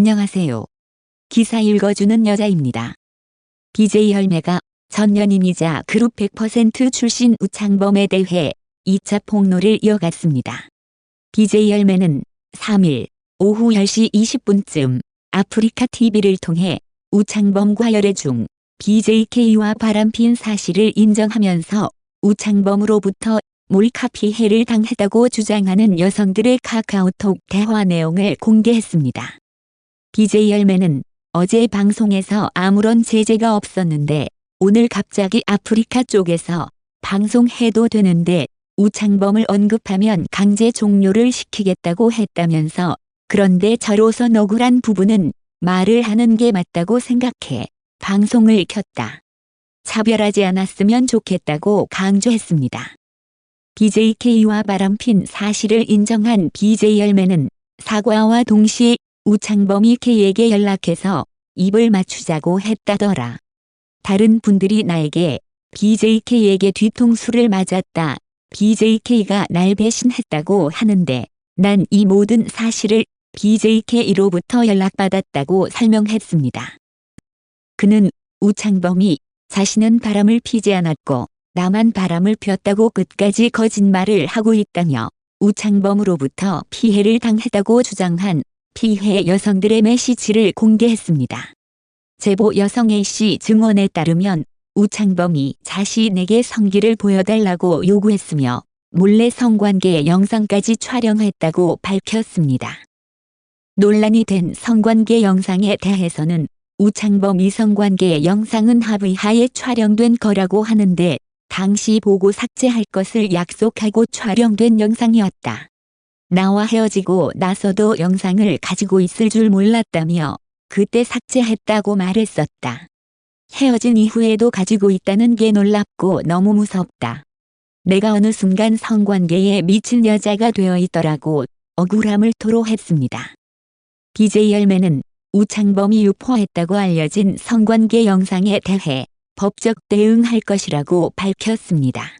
안녕하세요. 기사 읽어주는 여자입니다. BJ 열매가 전 연임이자 그룹 100% 출신 우창범에 대해 2차 폭로를 이어갔습니다. BJ 열매는 3일 오후 10시 20분쯤 아프리카 TV를 통해 우창범과 열애 중 BJK와 바람핀 사실을 인정하면서 우창범으로부터 몰카 피해를 당했다고 주장하는 여성들의 카카오톡 대화 내용을 공개했습니다. BJ 열매는 어제 방송에서 아무런 제재가 없었는데 오늘 갑자기 아프리카 쪽에서 방송해도 되는데 우창범을 언급하면 강제 종료를 시키겠다고 했다면서 그런데 저로선 억울한 부분은 말을 하는 게 맞다고 생각해 방송을 켰다. 차별하지 않았으면 좋겠다고 강조했습니다. BJK와 바람핀 사실을 인정한 BJ 열매는 사과와 동시에 우창범이 K에게 연락해서 입을 맞추자고 했다더라. 다른 분들이 나에게 BJK에게 뒤통수를 맞았다. BJK가 날 배신했다고 하는데 난 이 모든 사실을 BJK로부터 연락받았다고 설명했습니다. 그는 우창범이 자신은 바람을 피지 않았고 나만 바람을 피웠다고 끝까지 거짓말을 하고 있다며 우창범으로부터 피해를 당했다고 주장한 피해 여성들의 메시지를 공개했습니다. 제보 여성 A씨 증언에 따르면 우창범이 자신에게 성기를 보여달라고 요구했으며 몰래 성관계 영상까지 촬영했다고 밝혔습니다. 논란이 된 성관계 영상에 대해서는 우창범 이 성관계 영상은 합의하에 촬영된 거라고 하는데 당시 보고 삭제할 것을 약속하고 촬영된 영상이었다. 나와 헤어지고 나서도 영상을 가지고 있을 줄 몰랐다며 그때 삭제했다고 말했었다. 헤어진 이후에도 가지고 있다는 게 놀랍고 너무 무섭다. 내가 어느 순간 성관계에 미친 여자가 되어 있더라고 억울함을 토로했습니다. BJ 열매는 우창범이 유포했다고 알려진 성관계 영상에 대해 법적 대응할 것이라고 밝혔습니다.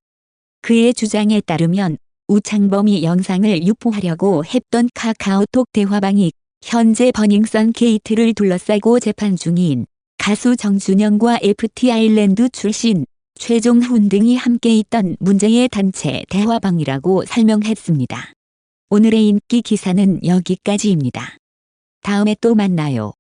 그의 주장에 따르면 우창범이 영상을 유포하려고 했던 카카오톡 대화방이 현재 버닝썬 게이트를 둘러싸고 재판 중인 가수 정준영과 FT 아일랜드 출신 최종훈 등이 함께 있던 문제의 단체 대화방이라고 설명했습니다. 오늘의 인기 기사는 여기까지입니다. 다음에 또 만나요.